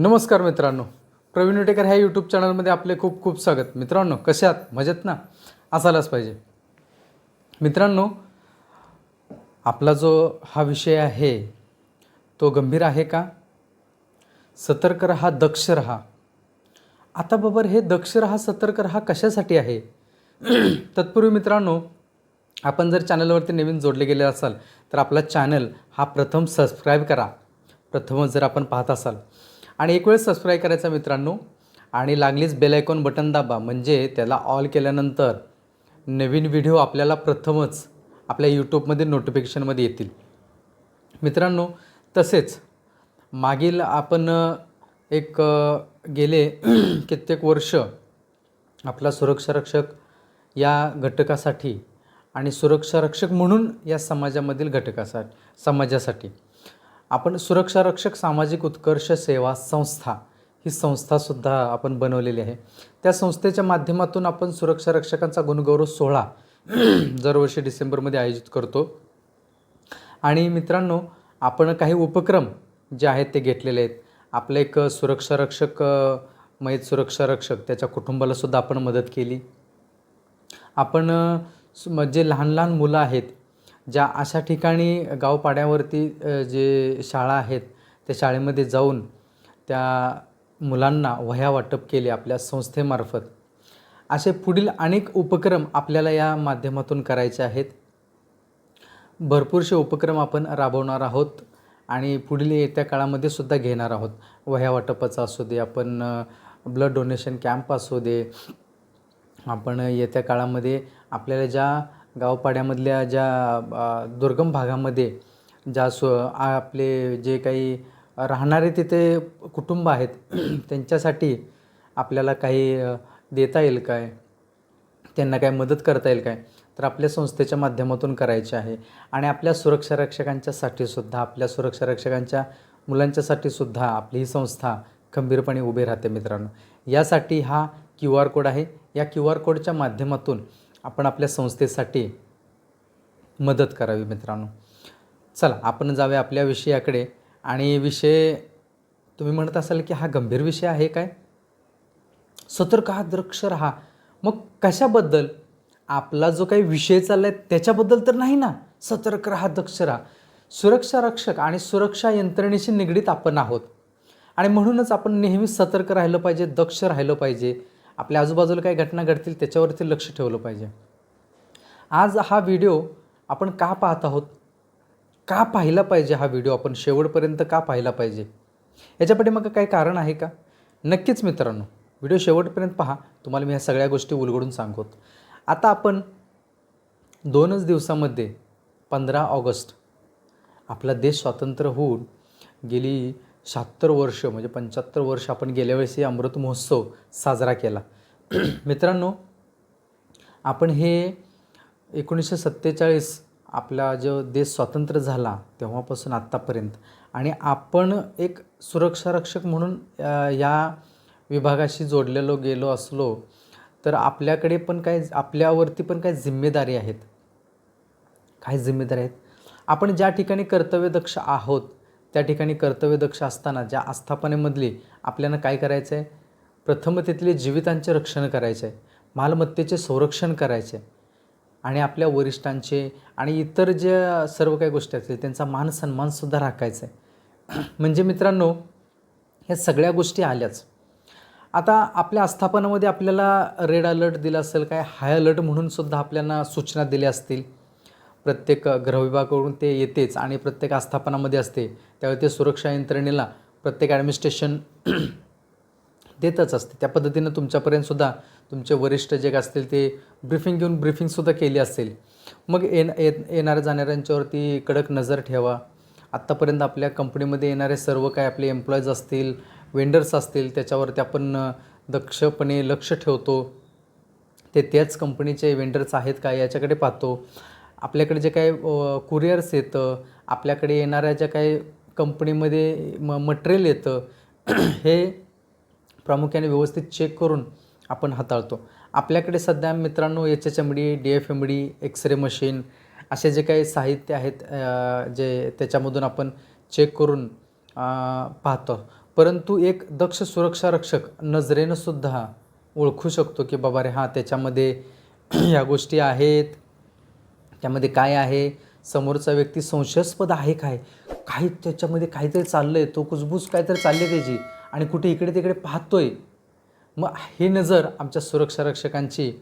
नमस्कार मित्रांनो. प्रवीण विटेकर ह्या यूट्यूब चॅनलमध्ये आपले खूप खूप स्वागत. मित्रांनो कसे आहात? मजेत ना? असायलाच पाहिजे. मित्रांनो आपला जो हा विषय आहे तो गंभीर आहे का? सतर्क रहा दक्ष रहा. आता बबर हे दक्ष रहा सतर्क रहा कशासाठी आहे? तत्पूर्वी मित्रांनो आपण जर चॅनलवरती नवीन जोडले गेले असाल तर आपला चॅनल हा प्रथम सबस्क्राईब करा. प्रथमच जर आपण पाहत असाल आणि एक वेळ सबस्क्राईब करायचा मित्रांनो. आणि लागलीच बेल आयकॉन बटन दाबा. म्हणजे त्याला ऑल केल्यानंतर नवीन व्हिडिओ आपल्याला प्रथमच आपल्या यूट्यूबमध्ये नोटिफिकेशनमध्ये येतील. मित्रांनो तसेच मागील आपण एक गेले कित्येक वर्ष आपला सुरक्षा रक्षक या घटकासाठी आणि सुरक्षा रक्षक म्हणून या समाजामधील घटकासाठी समाजासाठी. आपण सुरक्षा रक्षक सामाजिक उत्कर्ष सेवा संस्था ही संस्थासुद्धा आपण बनवलेली आहे. त्या संस्थेच्या माध्यमातून आपण सुरक्षा रक्षकांचा गुणगौरव सोहळा दरवर्षी डिसेंबरमध्ये आयोजित करतो. आणि मित्रांनो आपण काही उपक्रम जे आहेत ते घेतलेले आहेत. आपलं एक सुरक्षा रक्षक अ, मयत सुरक्षा रक्षक त्याच्या कुटुंबालासुद्धा आपण मदत केली. आपण म- जे लहान लहान मुलं आहेत ज्या अशा ठिकाणी गावपाड्यावरती जे शाळा आहेत त्या शाळेमध्ये जाऊन त्या मुलांना वह्या वाटप केले आपल्या संस्थेमार्फत. असे पुढील अनेक उपक्रम आपल्याला या माध्यमातून करायचे आहेत. भरपूरसे उपक्रम आपण राबवणार आहोत आणि पुढील येत्या काळामध्ये सुद्धा घेणार आहोत. वह्या वाटपाचं असू दे आपण ब्लड डोनेशन कॅम्प असू दे आपण येत्या काळामध्ये आपल्याला ज्या गावपाड्यामधल्या ज्या दुर्गम भागामध्ये ज्या स्व आपले जे काही राहणारे तिथे कुटुंब आहेत त्यांच्यासाठी आपल्याला काही देता येईल काय? त्यांना काय मदत करता येईल काय? तर आपल्या संस्थेच्या माध्यमातून करायचे आहे. आणि आपल्या सुरक्षा रक्षकांच्यासाठी सुद्धा आपल्या सुरक्षा रक्षकांच्या मुलांच्यासाठी सुद्धा आपली ही संस्था खंबीरपणे उभी राहते मित्रांनो. यासाठी हा क्यू आर कोड आहे. या क्यू आर कोडच्या माध्यमातून आपण आपल्या संस्थेसाठी मदत करावी मित्रांनो. चला आपण जाऊया आपल्या विषयाकडे. आणि विषय तुम्ही म्हणत असाल की हा गंभीर विषय आहे काय? सतर्क हा दक्ष राहा. मग कशाबद्दल? आपला जो काही विषय चालला आहे त्याच्याबद्दल तर नाही ना? सतर्क राहा दक्ष राहा. सुरक्षा रक्षक आणि सुरक्षा यंत्रणेशी निगडीत आपण आहोत. आणि म्हणूनच आपण नेहमी सतर्क राहिलं पाहिजे दक्ष राहिलं पाहिजे. आपल्या आजूबाजूला काही घटना घडतील त्याच्यावरती लक्ष ठेवलं पाहिजे. आज हा व्हिडिओ आपण का पाहत आहोत? का पाहिला पाहिजे हा व्हिडिओ आपण? शेवटपर्यंत का पाहिला पाहिजे? याच्यापाठी मग काही कारण आहे का? नक्कीच मित्रांनो व्हिडिओ शेवटपर्यंत पहा. तुम्हाला मी ह्या सगळ्या गोष्टी उलगडून सांगतो. आता आपण दोनच दिवसामध्ये पंधरा ऑगस्ट आपला देश स्वातंत्र्य होऊन गेली शहात्तर वर्ष म्हणजे पंच्याहत्तर वर्ष आपण गेल्या वेळेस हे अमृत महोत्सव साजरा केला. मित्रांनो आपण हे एकोणीसशे सत्तेचाळीस आपला जो देश स्वतंत्र झाला तेव्हापासून आत्तापर्यंत आणि आपण एक सुरक्षारक्षक म्हणून या विभागाशी जोडलेलो गेलो असलो तर आपल्याकडे पण काय आपल्यावरती पण काय जिम्मेदारी आहेत. काय जिम्मेदारी आहेत. आपण ज्या ठिकाणी कर्तव्यदक्ष आहोत त्या ठिकाणी कर्तव्यदक्ष असताना ज्या आस्थापनेमधली आपल्याला काय करायचं आहे? प्रथम तिथले जीवितांचे रक्षण करायचे आहे. मालमत्तेचे संरक्षण करायचे आणि आपल्या वरिष्ठांचे आणि इतर ज्या सर्व काही गोष्टी असतील त्यांचा मान सन्मानसुद्धा राखायचा आहे. म्हणजे मित्रांनो ह्या सगळ्या गोष्टी आल्याच. आता आपल्या आस्थापनामध्ये आपल्याला रेड अलर्ट दिला असेल काय हाय अलर्ट म्हणून सुद्धा आपल्याला सूचना दिल्या असतील. प्रत्येक गृहविभागाकडून ते येतेच आणि प्रत्येक आस्थापनामध्ये असते. त्यावेळी ते सुरक्षा यंत्रणेला प्रत्येक ॲडमिनिस्ट्रेशन देतच असते. त्या पद्धतीनं तुमच्यापर्यंतसुद्धा तुमचे वरिष्ठ जे काय असतील ते ब्रिफिंग घेऊन ब्रिफिंगसुद्धा केली असेल. मग येण येत येणाऱ्या जाणाऱ्यांच्यावरती कडक नजर ठेवा. आत्तापर्यंत आपल्या कंपनीमध्ये येणारे सर्व काय आपले एम्प्लॉईज असतील वेंडर्स असतील त्याच्यावरती आपण दक्षपणे लक्ष ठेवतो. ते त्याच कंपनीचे वेंडर्स आहेत का याच्याकडे पाहतो. आपल्याकडे जे काही कुरिअर्स येतं आपल्याकडे येणाऱ्या ज्या काही कंपनीमध्ये म मटेरियल येतं हे प्रामुख्याने व्यवस्थित चेक करून आपण हाताळतो. आपल्याकडे सध्या मित्रांनो H H M D D F M D x-ray machine असे जे काही साहित्य आहेत जे त्याच्यामधून आपण चेक करून पाहतो. परंतु एक दक्ष सुरक्षा रक्षक नजरेनं सुद्धा ओळखू शकतो की बाबा रे हां त्याच्यामध्ये या गोष्टी आहेत. त्यामध्ये काय आहे? समोरचा व्यक्ती संशयास्पद आहे काय? काही त्याच्यामध्ये काहीतरी चाललं आहे तो कुजबूज काहीतरी चालली आहे त्याची आणि कुठे इकडे तिकडे पाहतोय. मग ही नजर आमच्या सुरक्षा रक्षकांची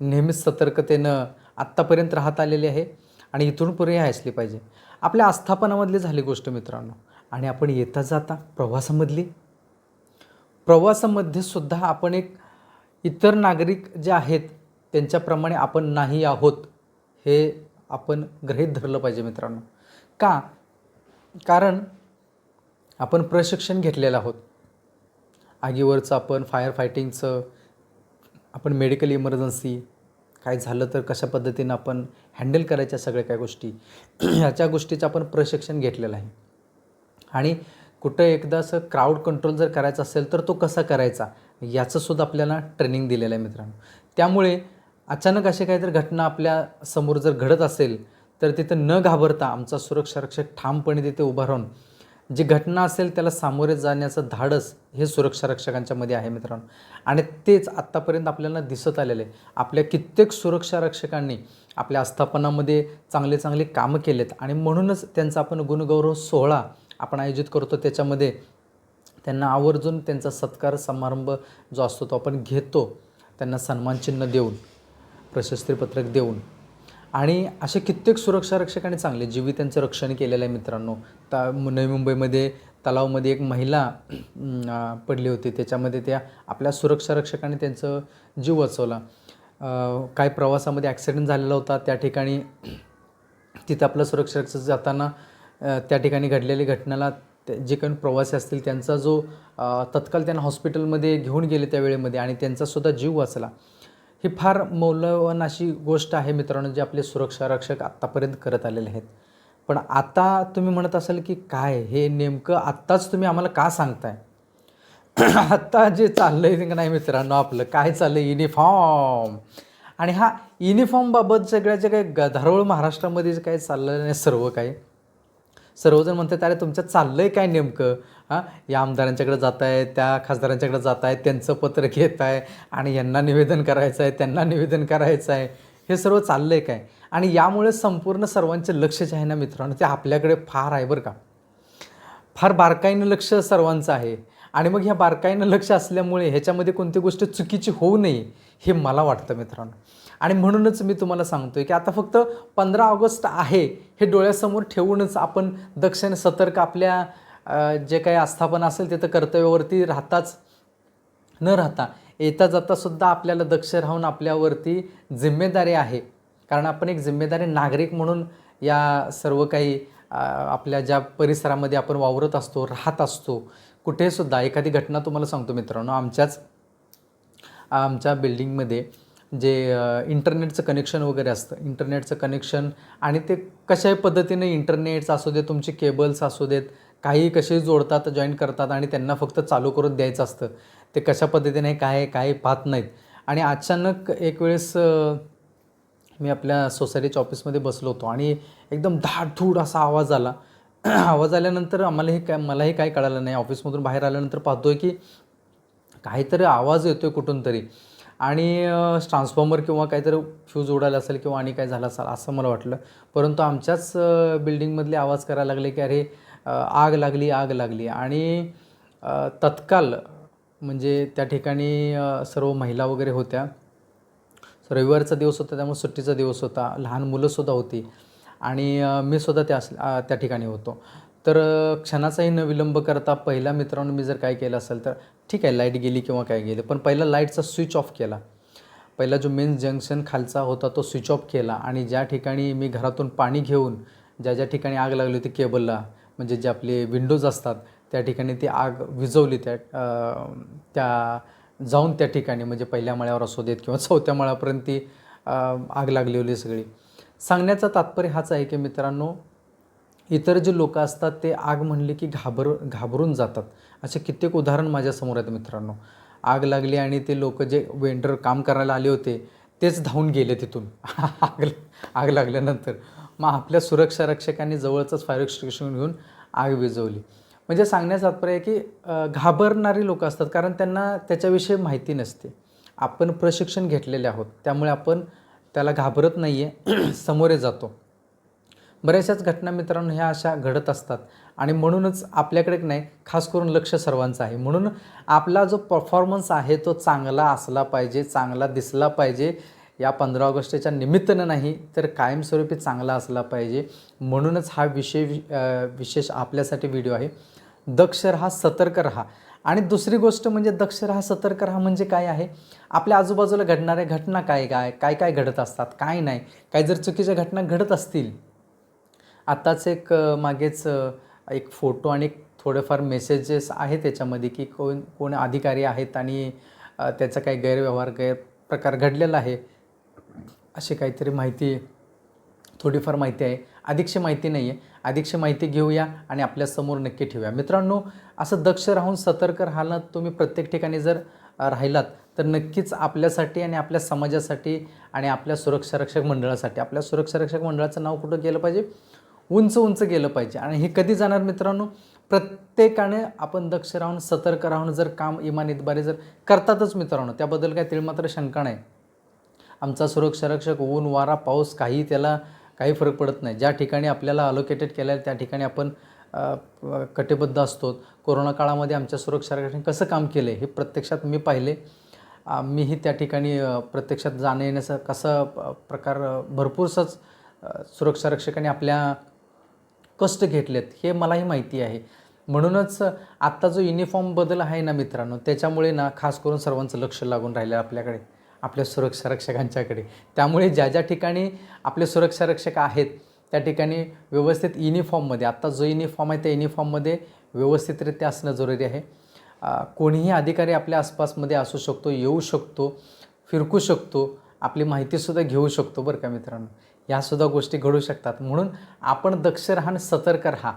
नेहमीच सतर्कतेनं आत्तापर्यंत राहत आलेली आहे आणि इथून पुढे असली पाहिजे. आपल्या आस्थापनामधली झाली गोष्ट मित्रांनो. आणि आपण येता जाता प्रवासामधली. प्रवासामध्ये सुद्धा आपण एक इतर नागरिक जे आहेत त्यांच्याप्रमाणे आपण नाही आहोत. हे आपण गृहीत धरलं पाहिजे मित्रांनो. का? कारण आपण प्रशिक्षण घेतलेलं आहोत. आगीवरचं आपण फायर फायटिंगचं आपण मेडिकल इमर्जन्सी काय झालं तर कशा पद्धतीनं आपण हँडल करायच्या सगळ्या काय गोष्टी ह्याच्या गोष्टीचं आपण प्रशिक्षण घेतलेलं आहे. आणि कुठं एकदा असं क्राऊड कंट्रोल जर करायचा असेल तर तो कसा करायचा? याचंसुद्धा आपल्याला ट्रेनिंग दिलेलं आहे मित्रांनो. त्यामुळे अचानक अशी काहीतरी घटना आपल्यासमोर जर घडत असेल तर तिथं न घाबरता आमचा सुरक्षा रक्षक ठामपणे तिथे उभा राहून जी घटना असेल त्याला सामोरे जाण्याचं धाडस हे सुरक्षारक्षकांच्यामध्ये आहे मित्रांनो. आणि तेच आत्तापर्यंत आपल्याला दिसत आलेलं आहे. आपल्या कित्येक सुरक्षा रक्षकांनी आपल्या आस्थापनामध्ये चांगले चांगले कामं केलेत आणि म्हणूनच त्यांचा आपण गुणगौरव सोहळा आपण आयोजित करतो. त्याच्यामध्ये त्यांना आवर्जून त्यांचा सत्कार समारंभ जो असतो तो आपण घेतो. त्यांना सन्मानचिन्ह देऊन प्रशस्तीपत्रक देऊन. आणि असे कित्येक सुरक्षा रक्षकांनी चांगले त्यांचं रक्षण केलेलं आहे मित्रांनो. ता नवी मुंबईमध्ये तलावमध्ये एक महिला पडली होती. त्याच्यामध्ये त्या आपल्या सुरक्षारक्षकांनी त्यांचं जीव वाचवला. काय प्रवासामध्ये ॲक्सिडेंट झालेला होता. त्या ठिकाणी तिथं आपलं सुरक्षा रक्षक जाताना त्या ठिकाणी घडलेली घटनेला ते जे काही प्रवासी असतील त्यांचा जो तत्काल त्यांना हॉस्पिटलमध्ये घेऊन गेले त्या वेळेमध्ये आणि त्यांचासुद्धा जीव वाचला. ही फार मौल्यवान अशी गोष्ट आहे मित्रांनो जे आपले सुरक्षा रक्षक आत्तापर्यंत करत आलेले आहेत. पण आता तुम्ही म्हणत असाल की काय हे नेमकं आत्ताच तुम्ही आम्हाला का सांगताय? आत्ता जे चाललं आहे नाही मित्रांनो आपलं काय चाललं आहे युनिफॉर्म. आणि हा युनिफॉर्मबाबत सगळ्या जे काही गधारोळ महाराष्ट्रामध्ये जे काही चाललं नाही सर्व काही सर्वजण म्हणतात अरे तुमच्यात चाललं आहे काय नेमकं? हां? या आमदारांच्याकडे जात आहे त्या खासदारांच्याकडे जात आहे त्यांचं पत्र घेत आहे आणि यांना निवेदन करायचं आहे त्यांना निवेदन करायचं आहे हे सर्व चाललं आहे काय? आणि यामुळे संपूर्ण सर्वांचे लक्ष जे आहे ना मित्रांनो ते आपल्याकडे फार आहे बरं का. फार बारकाईनं लक्ष सर्वांचं आहे. आणि मग ह्या बारकाईनं लक्ष असल्यामुळे ह्याच्यामध्ये कोणती गोष्ट चुकीची होऊ नये हे मला वाटतं मित्रांनो. आणि म्हणूनच मी तुम्हाला सांगतोय की आता फक्त पंधरा ऑगस्ट आहे हे डोळ्यासमोर ठेवूनच आपण दक्षिण सतर्क आपल्या जे काही आस्थापन असेल तिथं कर्तव्यावरती राहताच. न राहता येता जातासुद्धा आपल्याला दक्ष राहून आपल्यावरती जिम्मेदारी आहे. कारण आपण एक जिम्मेदारी नागरिक म्हणून या सर्व काही आपल्या ज्या परिसरामध्ये आपण वावरत असतो राहत असतो कुठेसुद्धा एखादी घटना तुम्हाला सांगतो मित्रांनो आमच्याच आमच्या बिल्डिंगमध्ये जे इंटरनेटचं कनेक्शन वगैरे असतं. इंटरनेटचं कनेक्शन आणि ते कशाही पद्धतीने इंटरनेट्स असू देत तुमचे केबल्स असू देत काही कसे जोडतात जॉईन करतात आणि त्यांना फक्त चालू करून द्यायचं असतं. ते कशा पद्धतीने काय आहे, काय पाहत नाहीत. आणि अचानक एक वेळेस मी आपल्या सोसायटीच्या ऑफिसमध्ये बसलो होतो आणि एकदम धाडधूड असा आवाज आला. आवाज आल्यानंतर आम्हालाही काय मलाही काय कळालं नाही. ऑफिसमधून बाहेर आल्यानंतर पाहतोय की काहीतरी आवाज येतोय कुठून तरी. आणि ट्रान्सफॉर्मर किंवा काहीतरी फ्यूज उडाला असेल किंवा आणि काय झालं असेल असं मला वाटलं. परंतु आमच्याच बिल्डिंगमधले आवाज करायला लागले की अरे आग लागली आग लागली. आणि तत्काल म्हणजे त्या ठिकाणी सर्व महिला वगैरे होत्या. रविवारचा दिवस होता त्यामुळे सुट्टीचा दिवस होता. लहान मुलंसुद्धा होती. आणि मी सुद्धा त्या त्या ठिकाणी होतो. तर क्षणाचाही न विलंब करता पहिल्या मित्रांनो मी जर काय केलं असेल तर ठीक आहे लाइट गेली किंवा काय गेली पण पहिला लाईटचा स्विच ऑफ केला. पहिला जो मेन जंक्शन खालचा होता तो स्विच ऑफ केला आणि ज्या ठिकाणी मी घरातून पाणी घेऊन ज्या ज्या ठिकाणी आग लागली होती केबलला म्हणजे जे आपले विंडोज असतात त्या ठिकाणी ती आग विझवली त्या त्या जाऊन त्या ठिकाणी म्हणजे पहिल्या मळ्यावर असू देत किंवा चौथ्या मळ्यापर्यंत ती आग लागली होती सगळी. सांगण्याचा तात्पर्य हाच आहे की मित्रांनो इतर जे लोक असतात ते आग म्हणले की घाबर घाबरून जातात. असे कित्येक उदाहरण माझ्यासमोर आहेत मित्रांनो. आग लागली आणि ते लोक जे वेंडर काम करायला आले होते तेच धावून गेले तिथून. आग आग लागल्यानंतर. मग आपल्या सुरक्षा रक्षकांनी जवळचंच फायर एक्स्टिंग्विशर घेऊन आग विझवली. म्हणजे सांगण्याचा तात्पर्य आहे की घाबरणारी लोक असतात कारण त्यांना त्याच्याविषयी माहिती नसते. आपण प्रशिक्षण घेतलेले आहोत. त्यामुळे आपण त्याला घाबरत नाही आहे समोरे जातो. बऱ्याचशाच घटना मित्रांनो ह्या अशा घडत असतात. आणि म्हणूनच आपल्याकडे नाही खास करून लक्ष सर्वांचं आहे. म्हणून आपला जो परफॉर्मन्स आहे तो चांगला असला पाहिजे चांगला दिसला पाहिजे. या पंधरा ऑगस्टच्या निमित्तानं नाही तर कायमस्वरूपी चांगला असला पाहिजे. म्हणूनच हा विषय विशेष आपल्यासाठी व्हिडिओ आहे. दक्ष राहा सतर्क राहा. आणि दुसरी गोष्ट म्हणजे दक्ष राहा सतर्क राहा म्हणजे काय आहे? आपल्या आजूबाजूला घडणाऱ्या घटना काय काय काय काय घडत असतात? काय नाही. काय जर चुकीच्या घटना घडत असतील आत्ताच एक मागेच एक फोटो आणि एक थोडेफार मेसेजेस आहे त्याच्यामध्ये की कोण कोण अधिकारी आहेत आणि त्याचा काही गैरव्यवहार गैरप्रकार घडलेला आहे. अशी काहीतरी माहिती थोडीफार माहिती आहे. अधिकशी माहिती नाही आहे अधिकशी माहिती घेऊया आणि आपल्यासमोर नक्की ठेवूया. मित्रांनो असं दक्ष राहून सतर्क राहायला तुम्ही प्रत्येक ठिकाणी जर राहिलात तर नक्कीच आपल्यासाठी आणि आपल्या समाजासाठी आणि आपल्या सुरक्षारक्षक मंडळासाठी आपल्या सुरक्षारक्षक मंडळाचं नाव कुठं गेलं पाहिजे? उंच उंच गेलं पाहिजे. आणि हे कधी जाणार मित्रांनो? प्रत्येकाने आपण दक्ष राहून सतर्क राहून जर काम इमान इतबारे जर करतातच मित्रांनो त्याबद्दल काय तिळ मात्र शंका नाही. आमचा सुरक्षा रक्षक ऊन वारा पाऊस काही त्याला काही फरक पडत नाही. ज्या ठिकाणी आपल्याला अलोकेटेड केलं आहे त्या ठिकाणी आपण कटिबद्ध असतो. कोरोना काळामध्ये आमच्या सुरक्षा रक्षकाने कसं काम केलं आहे हे प्रत्यक्षात मी पाहिले. मीही त्या ठिकाणी प्रत्यक्षात जाणं येण्याचा कसा प्रकार भरपूरसाच सुरक्षारक्षकाने सुरक्षा रक्षकाने आपल्या कष्ट घेतलेत हे मलाही माहिती आहे. म्हणूनच आत्ता जो युनिफॉर्म बदल आहे ना मित्रांनो त्याच्यामुळे ना खास करून सर्वांचं लक्ष लागून राहिलं आपल्याकडे आपल्या सुरक्षा रक्षकांच्याकडे. त्यामुळे ज्या ज्या ठिकाणी आपले सुरक्षा रक्षक आहेत त्या ठिकाणी व्यवस्थित युनिफॉर्ममध्ये आत्ता जो युनिफॉर्म आहे त्या युनिफॉर्ममध्ये व्यवस्थितरित्या असणं जरुरी आहे. कोणीही अधिकारी आपल्या आसपासमध्ये असू शकतो येऊ शकतो फिरकू शकतो आपली माहितीसुद्धा घेऊ शकतो बरं का मित्रांनो. ह्यासुद्धा गोष्टी घडू शकतात. म्हणून आपण दक्ष राहा आणि सतर्क राहा.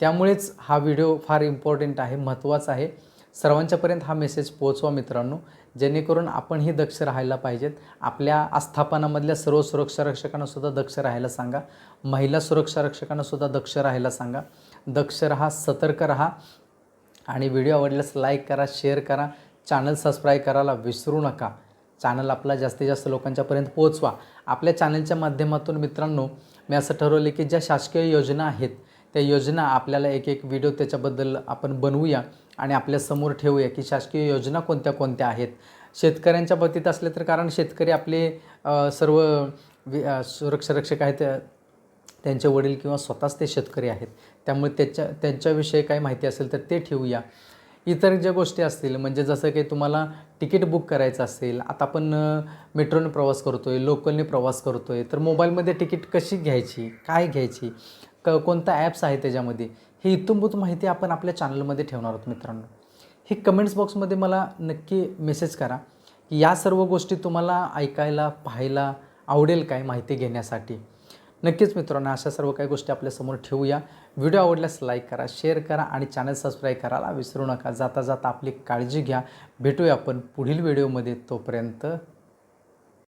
त्यामुळेच हा व्हिडिओ फार इम्पॉर्टंट आहे महत्त्वाचा आहे. सर्वांच्यापर्यंत हा मेसेज पोहोचवा मित्रांनो. जेणेकरून आपणही दक्ष राहायला पाहिजेत. आपल्या आस्थापनामधल्या सर्व सुरक्षा रक्षकांनासुद्धा दक्ष राहायला सांगा. महिला सुरक्षा रक्षकांनासुद्धा दक्ष राहायला सांगा. दक्ष राहा सतर्क राहा. आणि व्हिडिओ आवडल्यास लाईक करा शेअर करा. चॅनल सबस्क्राईब करायला विसरू नका. चॅनल आपला जास्तीत जास्त लोकांच्यापर्यंत पोहोचवा. आपल्या चॅनलच्या माध्यमातून मित्रांनो मी असं ठरवलं की ज्या शासकीय योजना आहेत त्या योजना आपल्याला एक एक व्हिडिओ त्याच्याबद्दल आपण बनवूया आणि आपल्यासमोर ठेवूया की शासकीय योजना कोणत्या कोणत्या आहेत. शेतकऱ्यांच्या बाबतीत असले तर कारण शेतकरी आपले सर्व वि- सुरक्षारक्षक आहेत त्यांचे वडील किंवा स्वतःच ते शेतकरी आहेत. त्यामुळे त्याच्या त्यांच्याविषयी काही माहिती असेल तर ते ठेवूया. इतर ज्या गोष्टी असतील म्हणजे जसं की तुम्हाला तिकीट बुक करायचं असेल आता आपण मेट्रोने प्रवास करतो आहे लोकलने प्रवास करतो आहे तर मोबाईलमध्ये तिकीट कशी घ्यायची काय घ्यायची क कोणता ॲप्स आहे त्याच्यामध्ये ही इथंभूत माहिती आपण आपल्या चॅनलमध्ये ठेवणार आहोत मित्रांनो. ही कमेंट्स बॉक्समध्ये मला नक्की मेसेज करा की या सर्व गोष्टी तुम्हाला ऐकायला पाहायला आवडेल काय माहिती घेण्यासाठी. नक्कीच मित्रांनो अशा सर्व काही गोष्टी आपल्यासमोर ठेवूया. व्हिडिओ आवडल्यास लाईक करा शेअर करा आणि चॅनल सबस्क्राईब करायला विसरू नका. जाता जाता आपली काळजी घ्या. भेटूया आपण पुढील व्हिडिओमध्ये तोपर्यंत